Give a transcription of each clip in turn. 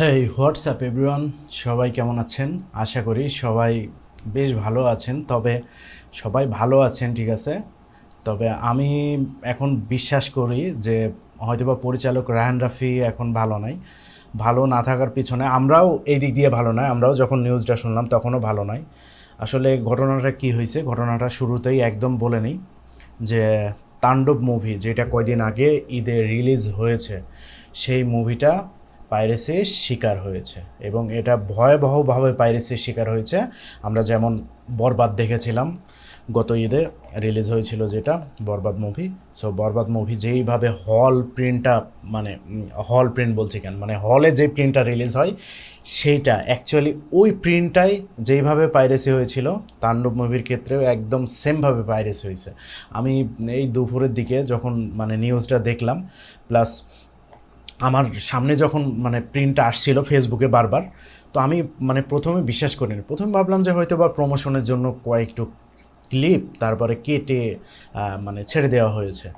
হ্যাঁ WhatsApp everyone সবাই কেমন আছেন? আশা করি সবাই বেশ ভালো আছেন। তবে সবাই ভালো আছেন, ঠিক আছে? তবে আমি এখন বিশ্বাস করি যে হয়তোবা পরিচালক রায়হান রাফি এখন ভালো নাই। ভালো না থাকার পিছনে আমরাও এই দিক দিয়ে ভালো নয়। আমরাও যখন নিউজটা শুনলাম তখনও ভালো নয়। আসলে ঘটনাটা কি হয়েছে? ঘটনাটা শুরুতেই একদম বলে নিই যে তাণ্ডব মুভি যেটা কয়দিন আগে ঈদে রিলিজ হয়েছে, সেই মুভিটা পাইরেসির শিকার হয়েছে এবং এটা ভয়াবহভাবে পাইরেসির শিকার হয়েছে। আমরা যেমন বরবাদ দেখেছিলাম, গত ঈদে রিলিজ হয়েছিল যেটা, Barbaad movie so Barbaad movie যেইভাবে হল প্রিন্টটা মানে হল প্রিন্ট বলছি কেন মানে হলে যে প্রিন্টটা রিলিজ হয়, সেইটা অ্যাকচুয়ালি ওই প্রিন্টটাই যেইভাবে পাইরেসি হয়েছিল, তাণ্ডব মুভির ক্ষেত্রেও একদম সেমভাবে পাইরেসি হয়েছে। আমি এই দুপুরের দিকে যখন মানে নিউজটা দেখলাম প্লাস আমার সামনে যখন মানে প্রিন্টটা আসছিল ফেসবুকে বারবার, তো আমি মানে প্রথমে বিশ্বাস করিনি। প্রথমে ভাবলাম যে হয়তো বা প্রমোশনের জন্য কয়েকটু ক্লিপ তারপরে কেটে মানে ছেড়ে দেওয়া হয়েছে।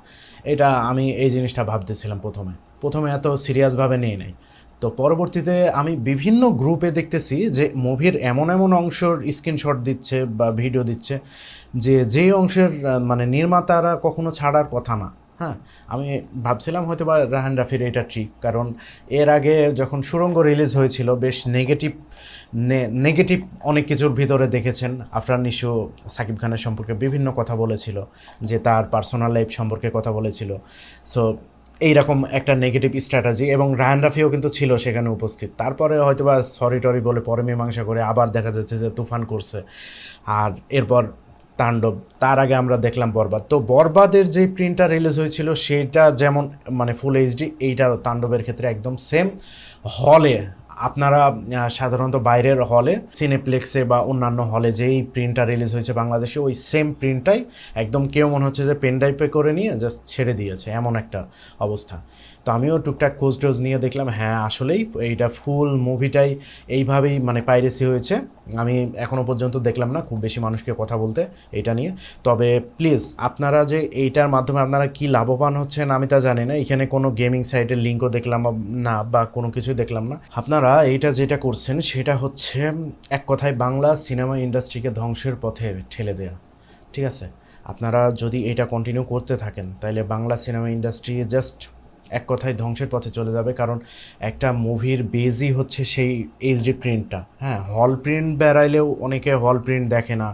এটা আমি এই জিনিসটা ভাবতেছিলাম প্রথমে। প্রথমে এত সিরিয়াসভাবে নিয়ে নেই। তো পরবর্তীতে আমি বিভিন্ন গ্রুপে দেখতেছি যে মুভির এমন এমন অংশর স্ক্রিনশট দিচ্ছে বা ভিডিও দিচ্ছে, যে যেই অংশের মানে নির্মাতারা কখনো ছাড়ার কথা না। হ্যাঁ আমি ভাবছিলাম হয়তো বা রাহান রাফির এটা ঠিক, কারণ এর আগে যখন সুরঙ্গ রিলিজ হয়েছিল, বেশ নেগেটিভ নেগেটিভ অনেক কিছুর ভিতরে দেখেছেন। আফরান নিশু, সাকিব খানের সম্পর্কে বিভিন্ন কথা বলেছিল, যে তার পার্সোনাল লাইফ সম্পর্কে কথা বলেছিল। সো এইরকম একটা নেগেটিভ স্ট্র্যাটাজি এবং রায়ান রাফিও কিন্তু ছিল সেখানে উপস্থিত। তারপরে হয়তো বা সরি টরি বলে পরে মীমাংসা করে আবার দেখা যাচ্ছে যে তুফান করছে। আর এরপর তাণ্ডব, তার আগে আমরা দেখলাম বরবাদ। তো বরবাদের যে প্রিন্টটা রিলিজ হয়েছিল সেটা যেমন মানে ফুল এইচডি এইটারও তাণ্ডবের ক্ষেত্রে একদম সেম হলে আপনারা সাধারণত বাইরের হলে সিনেপ্লেক্সে বা অন্যান্য হলে যেই প্রিন্টটা রিলিজ হয়েছে বাংলাদেশে, ওই সেম প্রিন্টটাই একদম কেউ মনে হচ্ছে যে পেন ড্রাইভে করে নিয়ে জাস্ট ছেড়ে দিয়েছে, এমন একটা অবস্থা। তো আমিও টুকটাক খোঁজ টোজ নিয়ে দেখলাম হ্যাঁ আসলেই এইটা ফুল মুভিটাই এইভাবেই মানে পাইরেসি হয়েছে। আমি এখনও পর্যন্ত দেখলাম না খুব বেশি মানুষকে কথা বলতে এটা নিয়ে। তবে প্লিজ, আপনারা যে এইটার মাধ্যমে আপনারা কি লাভবান হচ্ছেন আমি তা জানি না। এখানে কোনো গেমিং সাইটের লিঙ্কও দেখলাম না, বা কোনো কিছু দেখলাম না। আপনারা এইটা যেটা করছেন সেটা হচ্ছে এক কথায় বাংলা সিনেমা ইন্ডাস্ট্রিকে ধ্বংসের পথে ঠেলে দেয়া। ঠিক আছে? আপনারা যদি এটা কন্টিনিউ করতে থাকেন তাহলে বাংলা সিনেমা ইন্ডাস্ট্রি জাস্ট এক কথায় ধ্বংসের পথে চলে যাবে, কারণ একটা মুভির বেজই হচ্ছে সেই এইচডি প্রিন্টটা হ্যাঁ হল প্রিন্ট বেড়াইলেও অনেকে হল প্রিন্ট দেখে না।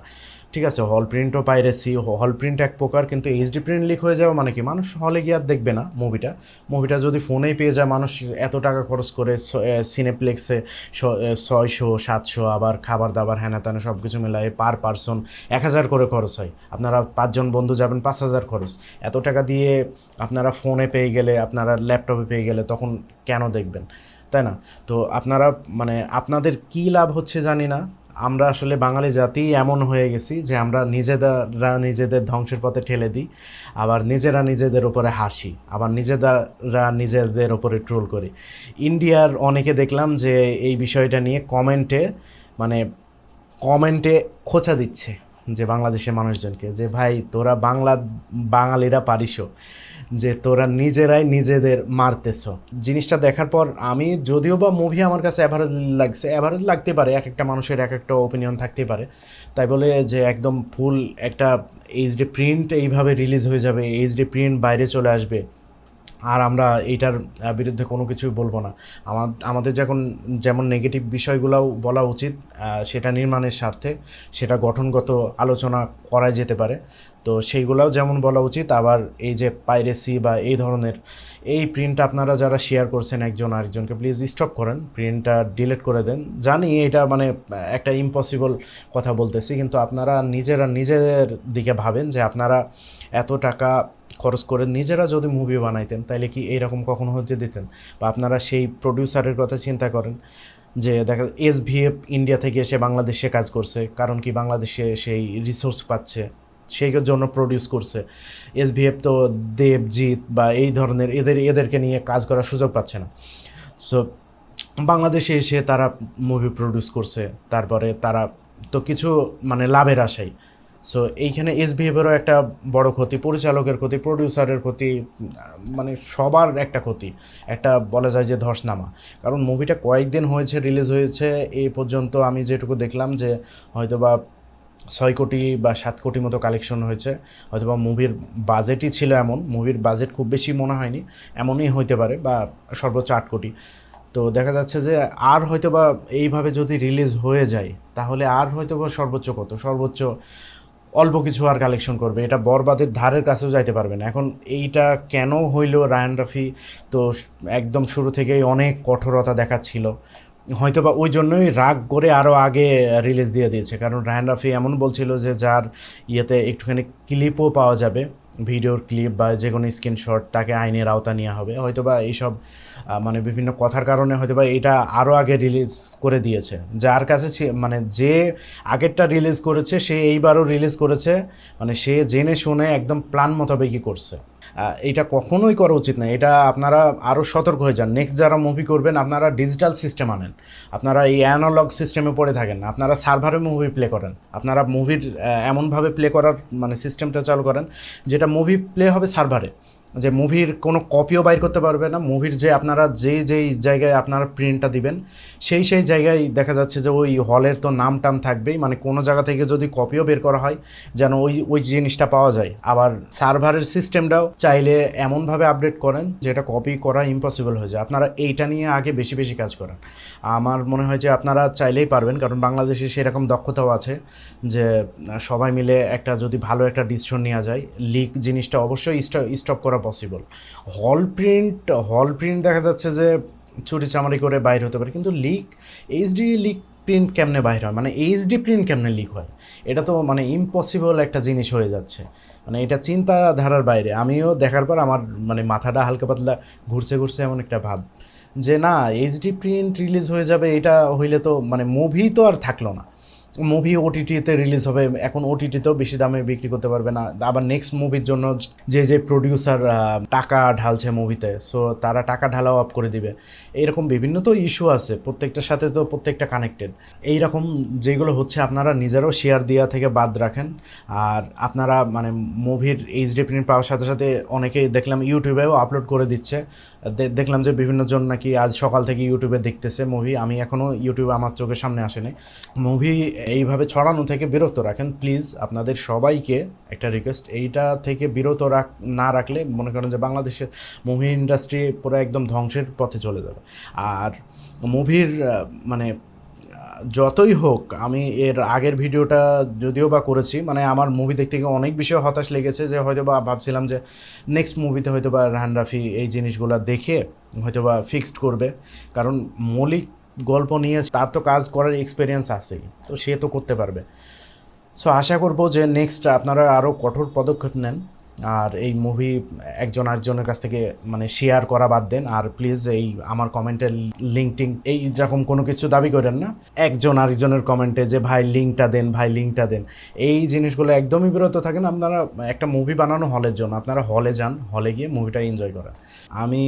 ঠিক আছে হল প্রিন্টও পাইরেসি হল প্রিন্ট এক প্রকার, কিন্তু এইচডি প্রিন্ট লিক হয়ে যাওয়া মানে কি? মানুষ হলে গিয়ে আর দেখবে না মুভিটা মুভিটা যদি ফোনেই পেয়ে যায়, মানুষ এত টাকা খরচ করে সিনেপ্লেক্সে ছয়শো, সাতশো, আবার খাবার দাবার হ্যানা ত্যানা সব কিছু মেলায় পার পারসন এক হাজার করে খরচ হয়। আপনারা পাঁচজন বন্ধু যাবেন, পাঁচ হাজার খরচ। এত টাকা দিয়ে আপনারা ফোনে পেয়ে গেলে, আপনারা ল্যাপটপে পেয়ে গেলে তখন কেন দেখবেন? তাই না? তো আপনারা মানে আপনাদের কী লাভ হচ্ছে জানি না। আমরা আসলে বাঙালি জাতি এমন হয়ে গেছি যে আমরা নিজেরা নিজেদের ধ্বংসের পথে ঠেলে দিই, আবার নিজেরা নিজেদের ওপরে হাসি, আবার নিজেরা নিজেদের ওপরে ট্রোল করি। ইন্ডিয়ার অনেকে দেখলাম যে এই বিষয়টা নিয়ে কমেন্টে মানে কমেন্টে খোঁচা দিচ্ছে। যে বাংলাদেশের মানুষজনকে, যে ভাই তোরা বাংলা, বাঙালিরা পারিসও যে তোরা নিজেরাই নিজেদের মারতেছ। জিনিসটা দেখার পর আমি যদিও বা মুভি আমার কাছে অ্যাভারেজ লাগছে অ্যাভারেজ লাগতে পারে এক একটা মানুষের এক একটা ওপিনিয়ন থাকতে পারে। তাই বলে যে একদম ফুল একটা এইচডি প্রিন্ট এইভাবে রিলিজ হয়ে যাবে এইচডি প্রিন্ট বাইরে চলে আসবে। আর আমরা এইটার বিরুদ্ধে কোনো কিছুই বলব না। আমা- আমাদের যখন যেমন নেগেটিভ বিষয়গুলোও বলা উচিত সেটা নির্মাণের স্বার্থে, সেটা গঠনগত আলোচনা করা যেতে পারে। তো সেইগুলোও যেমন বলা উচিত, আবার এই যে পাইরেসি বা এই ধরনের এই প্রিন্টটা আপনারা যারা শেয়ার করছেন একজন আরেকজনকে প্লিজ স্টপ করেন, প্রিন্টটা ডিলিট করে দেন। জানি এটা মানে একটা ইম্পসিবল কথা বলতেছি, কিন্তু আপনারা নিজেরা নিজেদের দিকে ভাবেন যে আপনারা এত টাকা খরচ করে নিজেরা যদি মুভি বানাইতেন তাহলে কি এইরকম কখনো হতে দিতেন? বা আপনারা সেই প্রডিউসারের কথা চিন্তা করেন যে দেখা এস ইন্ডিয়া থেকে এসে বাংলাদেশে কাজ করছে, কারণ কি বাংলাদেশে সেই রিসোর্স পাচ্ছে? সেই জন্য প্রডিউস করছে। এস ভিএফ তো দেবজিৎ বা এই ধরনের এদের, এদেরকে নিয়ে কাজ করার সুযোগ পাচ্ছে না। সো বাংলাদেশে এসে তারা মুভি প্রডিউস করছে, তারপরে তারা তো কিছু মানে লাভের আশাই। সো এইখানে এস বিহেভিয়ারও একটা বড় ক্ষতি, পরিচালকের ক্ষতি প্রডিউসারের ক্ষতি মানে সবার একটা ক্ষতি। একটা বলা যায় যে ধসনামা। কারণ মুভিটা কয়েকদিন হয়েছে রিলিজ হয়েছে, এই পর্যন্ত আমি যেটুকু দেখলাম যে হয়তো বা ছয় কোটি বা সাত কোটি মতো কালেকশন হয়েছে হয়তোবা মুভির বাজেটই ছিল এমন মুভির বাজেট খুব বেশি মনে হয়নি, এমনই হইতে পারে বা সর্বোচ্চ আট কোটি। তো দেখা যাচ্ছে যে আর হয়তোবা এইভাবে যদি রিলিজ হয়ে যায়, তাহলে আর হয়তো বা সর্বোচ্চ কত? সর্বোচ্চ অল্প কিছু আর কালেকশন করবে, এটা বরবাদের ধারের কাছেও যাইতে পারবে না। এখন এইটা কেন হইল রায়ান রাফি? তো একদম শুরু থেকেই অনেক কঠোরতা দেখাচ্ছিল। হয়তোবা ওই জন্যই রাগ করে আরও আগে রিলিজ দিয়ে দিয়েছে। কারণ রায়ান রাফি এমন বলছিল যে যার ইয়েতে একটুখানি ক্লিপও পাওয়া যাবে, ভিডিওর ক্লিপ বা যে কোনো স্ক্রিনশট তাকে আইনের আওতা নেওয়া হবে। হয়তোবা এইসব মানে বিভিন্ন কথার কারণে হয়তোবা এটা আরও আগে রিলিজ করে দিয়েছে। যার কাছে মানে যে আগেরটা রিলিজ করেছে, সে এইবারও রিলিজ করেছে। মানে সে জেনে শুনে একদম প্ল্যান মোতাবেকই করছে। এটা কখনোই করা উচিত না। এটা আপনারা আরও সতর্ক হয়ে যান। নেক্সট যারা মুভি করবেন, আপনারা ডিজিটাল সিস্টেম আনেন। আপনারা এই অ্যানালগ সিস্টেমে পড়ে থাকেন। আপনারা সার্ভারে মুভি প্লে করেন। আপনারা মুভির এমনভাবে প্লে করার মানে সিস্টেমটা চালু করেন, যেটা মুভি প্লে হবে সার্ভারে যে মুভির কোনো কপিও বাইর করতে পারবে না। মুভির যে আপনারা যে যেই জায়গায় আপনারা প্রিন্টটা দিবেন, সেই সেই জায়গায় দেখা যাচ্ছে যে ওই হলের তো নাম টাম থাকবেই। মানে কোনো জায়গা থেকে যদি কপিও বের করা হয়, যেন ওই ওই জিনিসটা পাওয়া যায়। আবার সার্ভারের সিস্টেমটাও চাইলে এমনভাবে আপডেট করেন, যেটা কপি করা ইম্পসিবল হয়ে যায়। আপনারা এইটা নিয়ে আগে বেশি বেশি কাজ করেন। আমার মনে হয় যে আপনারা চাইলেই পারবেন, কারণ বাংলাদেশে সেরকম দক্ষতাও আছে যে, সবাই মিলে একটা যদি ভালো একটা ডিসিশন নেওয়া যায় লিক জিনিসটা অবশ্যই স্টপ করা পসিবল হল প্রিন্ট হল প্রিন্ট দেখা যাচ্ছে যে চুরি চামারি করে বাইর হতে পারে, কিন্তু লিক এইচডি লিক প্রিন্ট কেমনে বাইর হয়? মানে এইচডি প্রিন্ট কেমনে লিক হয়? এটা তো মানে ইম্পসিবল একটা জিনিস হয়ে যাচ্ছে। মানে এটা চিন্তাধারার বাইরে। আমিও দেখার পর আমার মানে মাথাটা হালকা পাতলা ঘুরছে ঘুরছে এমন একটা ভাব যে না এইচডি প্রিন্ট রিলিজ হয়ে যাবে, এটা হইলে তো মানে মুভি তো আর থাকল না। মুভি ওটিটিতে রিলিজ হবে, এখন ওটিটিতেও বেশি দামে বিক্রি করতে পারবে না। আবার নেক্সট মুভির জন্য যে যে প্রডিউসার টাকা ঢালছে মুভিতে সো তারা টাকা ঢালাও অফ করে দিবে। এইরকম বিভিন্ন তো ইস্যু আছে, প্রত্যেকটার সাথে তো প্রত্যেকটা কানেক্টেড এইরকম যেগুলো হচ্ছে, আপনারা নিজেরাও শেয়ার দেওয়া থেকে বাদ রাখেন। আর আপনারা মানে মুভির এইচডি প্রিন্ট পাওয়ার সাথে সাথে অনেকেই দেখলাম, ইউটিউবেও আপলোড করে দিচ্ছে। দেখলাম যে বিভিন্ন জন নাকি আজ সকাল থেকে ইউটিউবে দেখতেছে মুভি। আমি এখনও ইউটিউবে আমার চোখের সামনে আসেনি। মুভি এইভাবে ছড়ানো থেকে বিরত রাখেন, প্লিজ। আপনাদের সবাইকে একটা রিকোয়েস্ট এইটা থেকে বিরত রাখ, না রাখলে মনে করেন যে বাংলাদেশের মুভি ইন্ডাস্ট্রি পুরো একদম ধ্বংসের পথে চলে যাবে। আর মুভির মানে যতই হোক, আমি এর আগের ভিডিওটা যদিও বা করেছি মানে আমার মুভি দেখতে গিয়ে অনেক বিষয়ে হতাশ লেগেছে যে হয়তো বা ভাবছিলাম যে নেক্সট মুভিতে হয়তো বা রাহান রাফি এই জিনিসগুলো দেখে হয়তো বা ফিক্সড করবে। কারণ মৌলিক গল্প নিয়ে তার তো কাজ করার এক্সপিরিয়েন্স আছেই, তো সে তো করতে পারবে। সো আশা করব যে নেক্সট আপনারা আরও কঠোর পদক্ষেপ নেন। আর এই মুভি একজন আরেকজনের কাছ থেকে মানে শেয়ার করা বাদ দেন। আর প্লিজ এই আমার কমেন্টের লিঙ্ক টিঙ্ক এই রকম কোনো কিছু দাবি করেন না। একজন আরেকজনের কমেন্টে যে, ভাই লিঙ্কটা দেন, ভাই লিঙ্কটা দেন। এই জিনিসগুলো একদমই বিরত থাকেন। আপনারা একটা মুভি বানানো হলের জন্য, আপনারা হলে যান হলে গিয়ে মুভিটা এনজয় করেন। আমি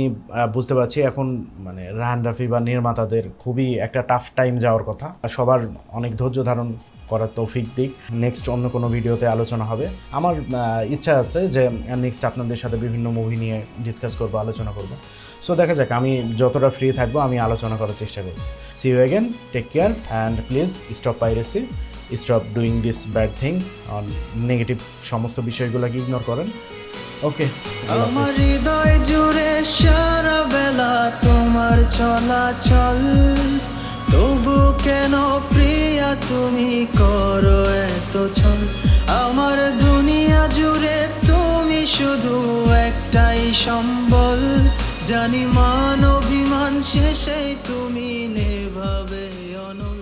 বুঝতে পারছি এখন মানে রাহান রাফি বা নির্মাতাদের খুবই একটা টাফ টাইম যাওয়ার কথা। সবার অনেক ধৈর্য ধারণ করার তৌফিক দিক। নেক্সট অন্য কোনো ভিডিওতে আলোচনা হবে। আমার ইচ্ছা আছে যে নেক্সট আপনাদের সাথে বিভিন্ন মুভি নিয়ে ডিসকাস করব, আলোচনা করব। সো দেখা যাক, আমি যতটা ফ্রি থাকব, আমি আলোচনা করার চেষ্টা করব। See you again take care and please stop piracy stop doing this bad thing on negative সমস্ত বিষয়গুলোকে ইগনোর করেন। ওকে আমার হৃদয় জুড়ে সারা বেলা তোমার চলাচল তবু কেন প্রিয়া তুমি করো এত ছল? আমার দুনিয়া জুড়ে তুমি শুধু একটাই সম্বল। জানি মান অভিমান শেষে তুমি নেভাবে অনল।